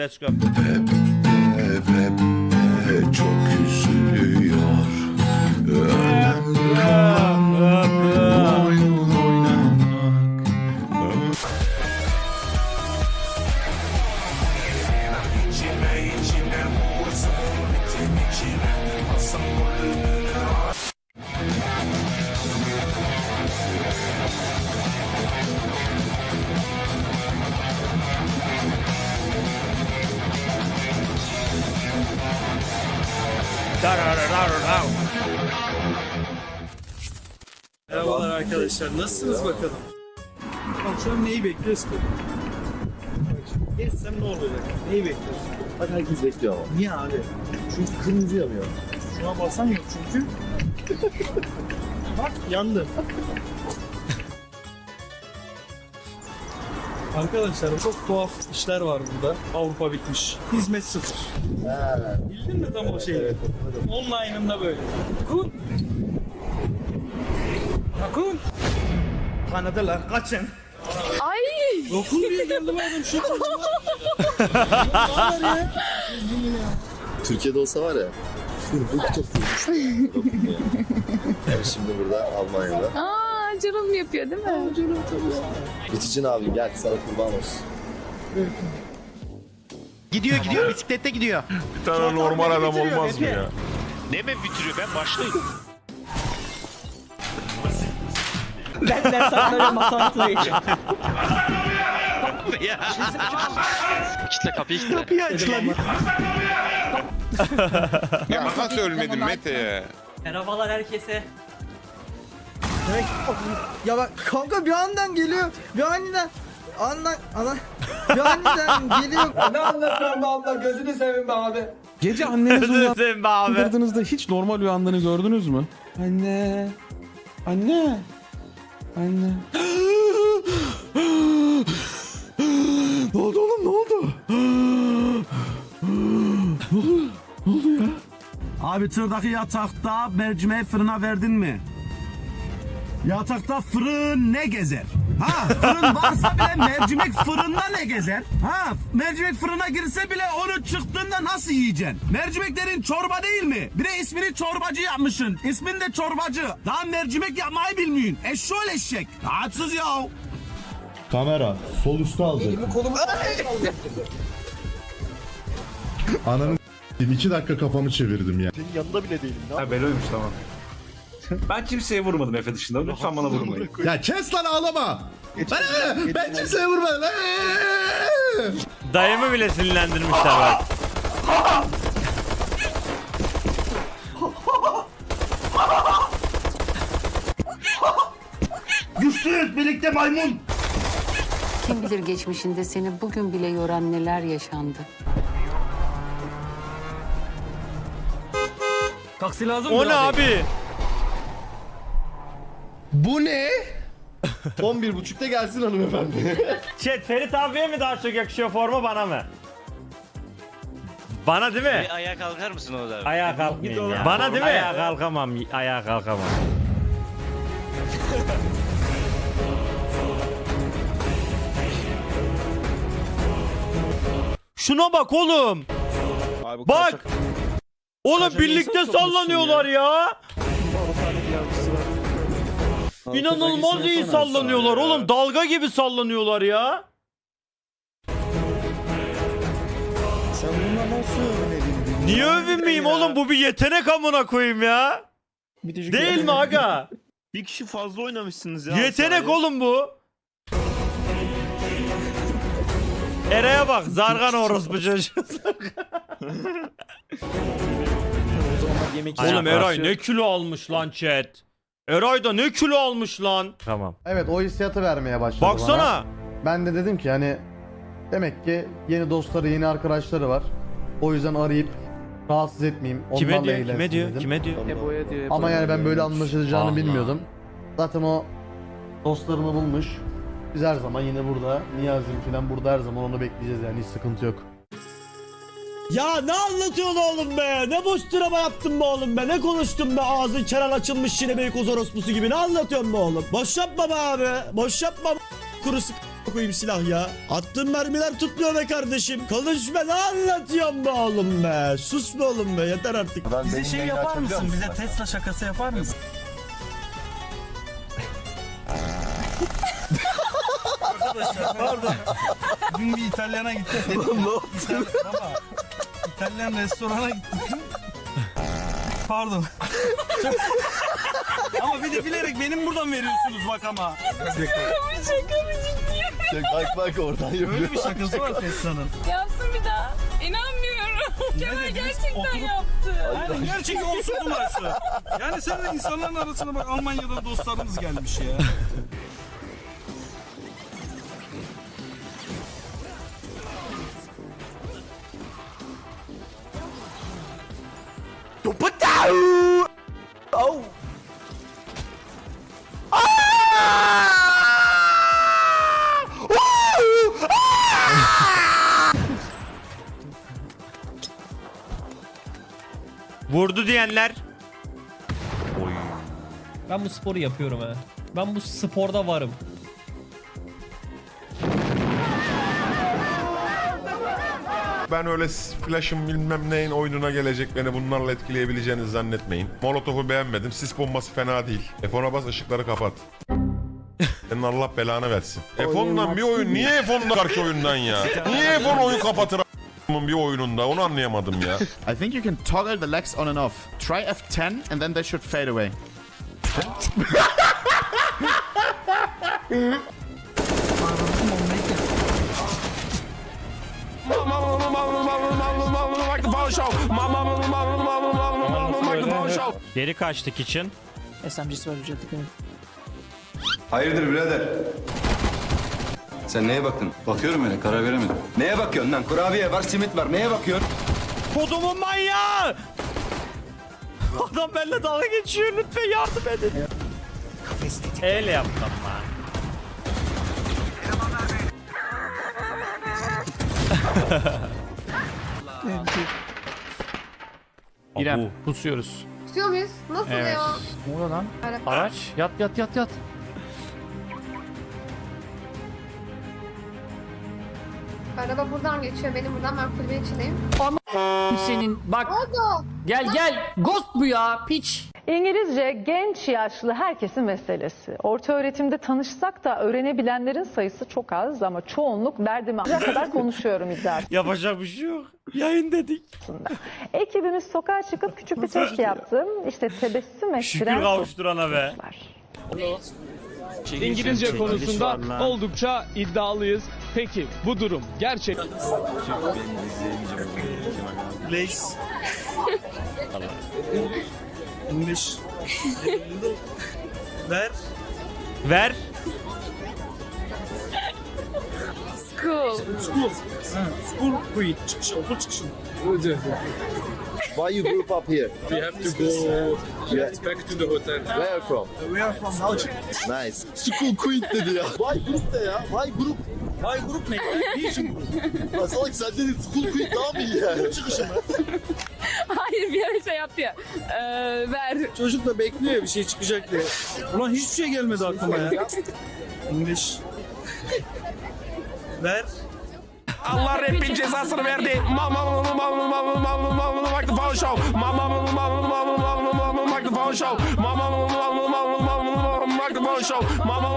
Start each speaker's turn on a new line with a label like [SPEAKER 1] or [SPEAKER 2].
[SPEAKER 1] Let's go.
[SPEAKER 2] Çok üzülüyor
[SPEAKER 3] arkadaşlar. Nasılsınız bakalım? Akşam neyi bekliyoruz ki? Geçsem ne olacak? Neyi bekliyoruz?
[SPEAKER 4] Bak herkes bekliyor ama.
[SPEAKER 3] Niye abi?
[SPEAKER 4] Çünkü kırmızı yanıyor.
[SPEAKER 3] Şuna basan yok çünkü. Bak yandı. Arkadaşlar çok tuhaf işler var burada. Avrupa bitmiş. Hizmet sıfır. Bildin mi tam o şeyi? Online'ında böyle. Kun. Kun. Tanıdılar. Kaçın.
[SPEAKER 5] Ay
[SPEAKER 3] Dokun diye geldi bu adam şu?
[SPEAKER 4] Türkiye'de olsa var ya. Yani şimdi burada Almanya'da.
[SPEAKER 5] aa canım yapıyor değil mi?
[SPEAKER 4] Biticin abi gel sana kurban olsun.
[SPEAKER 6] Gidiyor gidiyor bisiklette gidiyor.
[SPEAKER 2] Bir tane normal adam olmaz mı ya?
[SPEAKER 7] Ne mi bitiriyor? Ben başlayayım.
[SPEAKER 8] Ben ben sana böyle masa altına geçeceğim.
[SPEAKER 7] ya. kitle kapıyı kitle.
[SPEAKER 6] Kapıyı aç lan.
[SPEAKER 2] Ya nasıl ölmedin Mete?
[SPEAKER 8] Merhabalar herkese.
[SPEAKER 9] Ya bak kanka bir andan geliyor. Bir aniden andan ana bir aniden geliyor.
[SPEAKER 8] Ne anlatıyorsun be abla gözünü seveyim be abi.
[SPEAKER 6] Gece annenizi uyandırdığınızda hiç normal uyandığını gördünüz mü? Anne. Anne. Anne. ne oldu oğlum ne oldu?
[SPEAKER 10] Abi tırdaki yatakta mercimeği fırına verdin mi? Yatakta fırın ne gezer? Ha fırın varsa bile mercimek fırında ne gezer? Ha mercimek fırına girse bile onu çıktığında nasıl yiyeceksin? Mercimeklerin çorba değil mi? Bir de ismini çorbacı yapmışsın. İsmin de çorbacı. Daha mercimek yapmayı bilmiyorsun. Eşşoğlu eşek. Rahatsız ya.
[SPEAKER 2] Kamera sol üstte alacak. Ananı iki dakika kafamı çevirdim ya.
[SPEAKER 3] Ben kimseye vurmadım Efe dışında. Lütfen bana vurmayın.
[SPEAKER 2] Ya kes lan ağlama. Ben, ben kimseye vurmadım.
[SPEAKER 1] Dayımı bile sinirlendirmişler bak.
[SPEAKER 10] Güçlüyüz birlikte maymun.
[SPEAKER 5] Kim bilir geçmişinde seni bugün bile yoran neler yaşandı.
[SPEAKER 8] Taksi lazım
[SPEAKER 1] O ne abi?
[SPEAKER 4] Bu ne? 11.30'da gelsin hanımefendi.
[SPEAKER 1] Chat Ferit abiye mi daha çok yakışıyor forma bana mı? Bana değil mi?
[SPEAKER 7] Ayağa kalkar mısın orada?
[SPEAKER 1] Ayağa kalkmayayım ya. Bana değil mi? Ayağa kalkamam. Ayağa kalkamam. Şuna bak oğlum. Bak. Oğlum birlikte sallanıyorlar ya. İnanılmaz iyi sallanıyorlar oğlum. Dalga gibi sallanıyorlar ya.
[SPEAKER 9] Sen bundan nasıl övünedin?
[SPEAKER 1] Niye övünmeyeyim oğlum? Bu bir yetenek amına koyayım ya. Değil mi aga?
[SPEAKER 3] Bir kişi fazla oynamışsınız ya.
[SPEAKER 1] Yetenek oğlum bu. Eray'a bak zargan orospu çocuğu. Oğlum Eray ne kilo almış lan chat. Eray da ne kilo almış lan. Tamam.
[SPEAKER 9] Evet o hissiyatı vermeye başladı bana.
[SPEAKER 1] Baksana.
[SPEAKER 9] Ben de dedim ki hani demek ki yeni dostları yeni arkadaşları var. O yüzden arayıp rahatsız etmeyeyim.
[SPEAKER 1] Kime
[SPEAKER 9] onlarla
[SPEAKER 1] diyor?
[SPEAKER 9] eğlensin
[SPEAKER 1] Kime diyor?
[SPEAKER 9] dedim.
[SPEAKER 1] Kime diyor?
[SPEAKER 9] Ama yani ben böyle anlaşılacağını
[SPEAKER 1] Allah.
[SPEAKER 9] bilmiyordum. Zaten o dostlarımı bulmuş. Biz her zaman yine burada. Niyazim falan burada her zaman onu bekleyeceğiz yani hiç sıkıntı yok.
[SPEAKER 10] Ya ne anlatıyorsun oğlum be? Ne boş drama yaptın be oğlum be? Ne konuştun be? Ağzın kenar açılmış yine Beykoz orospusu gibi. Ne anlatıyorsun be oğlum? Boş yapma be abi. Boş yapma be. Kuru sık koyayım silah ya. Attığım mermiler tutmuyor be kardeşim. Konuş be ne anlatıyorsun be oğlum be. Sus be oğlum be yeter artık.
[SPEAKER 3] Bize şey yapar mısın? Bize Tesla şakası yapar mısın? Arkadaşlar pardon. Dün bir İtalyana gittim. İtalyan, baba, İtalyan restorana gittim. Pardon. Ama bir de bilerek benim buradan veriyorsunuz bak ama.
[SPEAKER 4] Bak bak oradan yapıyor.
[SPEAKER 3] Böyle bir şakası var Tesla'nın.
[SPEAKER 8] Yapsın bir daha. İnanmıyorum. Kemal
[SPEAKER 3] dediniz?
[SPEAKER 8] gerçekten
[SPEAKER 3] Oturup-
[SPEAKER 8] yaptı.
[SPEAKER 3] Yani gerçek olsun numarası. Yani sen de insanların arasına bak Almanya'dan dostlarımız gelmiş ya.
[SPEAKER 1] Vurdu diyenler.
[SPEAKER 8] Ben bu sporu yapıyorum ha. Ben bu sporda varım.
[SPEAKER 11] Ben öyle flash'ın bilmem neyin oyununa gelecek beni bunlarla etkileyebileceğini zannetmeyin. Molotof'u beğenmedim. Sis bombası fena değil. F10'a bas ışıkları kapat. Senin Allah belanı versin. F10'dan bir oyun. Niye F10'da karşı oyundan ya? Niye F10 oyun kapatır a**ımın bir oyununda? Onu anlayamadım ya.
[SPEAKER 2] I think you can toggle the legs on and off. Try F10 and then they should fade away.
[SPEAKER 1] Geri kaçtık için.
[SPEAKER 8] SMG'si var ücretli
[SPEAKER 10] Hayırdır birader? Sen neye baktın? Bakıyorum öyle karar veremedim. Neye bakıyorsun lan? Kurabiye var, simit var. Neye bakıyorsun?
[SPEAKER 1] Kodumun manyağı! Adam benimle dalga geçiyor lütfen yardım edin. Öyle yaptım lan. İrem
[SPEAKER 8] Pusuyoruz.
[SPEAKER 5] Tutuyor muyuz? Nasıl
[SPEAKER 1] Evet.
[SPEAKER 5] ya?
[SPEAKER 8] Ne oluyor lan? Araç. Yat yat yat yat.
[SPEAKER 5] Araba buradan geçiyor. Benim buradan ben kulübe içindeyim.
[SPEAKER 8] Senin bak
[SPEAKER 5] Oldu.
[SPEAKER 8] gel gel. Ghost bu ya piç.
[SPEAKER 5] İngilizce genç yaşlı herkesin meselesi. Orta öğretimde tanışsak da öğrenebilenlerin sayısı çok az ama çoğunluk derdimi alacak kadar konuşuyorum iddia
[SPEAKER 1] Yapacak bir şey yok. Yayın dedik.
[SPEAKER 5] Ekibimiz sokağa çıkıp küçük bir test yaptım. İşte tebessüm
[SPEAKER 1] Şükür kavuşturana be. sorular.
[SPEAKER 3] İngilizce konusunda oldukça iddialıyız. Peki bu durum gerçek
[SPEAKER 10] Leys. 25. Ver.
[SPEAKER 1] Ver.
[SPEAKER 5] School.
[SPEAKER 3] School. School quit. Çıkışı, okul çıkışı.
[SPEAKER 4] Why you group up here?
[SPEAKER 3] We have to go we have back to the hotel.
[SPEAKER 4] Where from?
[SPEAKER 3] We are from Belgium.
[SPEAKER 4] Nice. School quit dedi ya. Why group de ya? Why group?
[SPEAKER 3] Vay grup ne ya? Niçin grup?
[SPEAKER 4] Lan salak sen dedin school quit daha mı iyi yani? Çıkışı mı?
[SPEAKER 5] Hayır bir ara şey yaptı ya. Ee, ver.
[SPEAKER 3] Çocuk da bekliyor bir şey çıkacak diye. Ulan hiçbir şey gelmedi aklıma ya. English. Ver.
[SPEAKER 10] Allah rapin cezasını verdi. Mama mama mama mama mama mama microphone show. Mama mama mama mama mama mama microphone show. Mama mama mama mama mama mama microphone show. Mama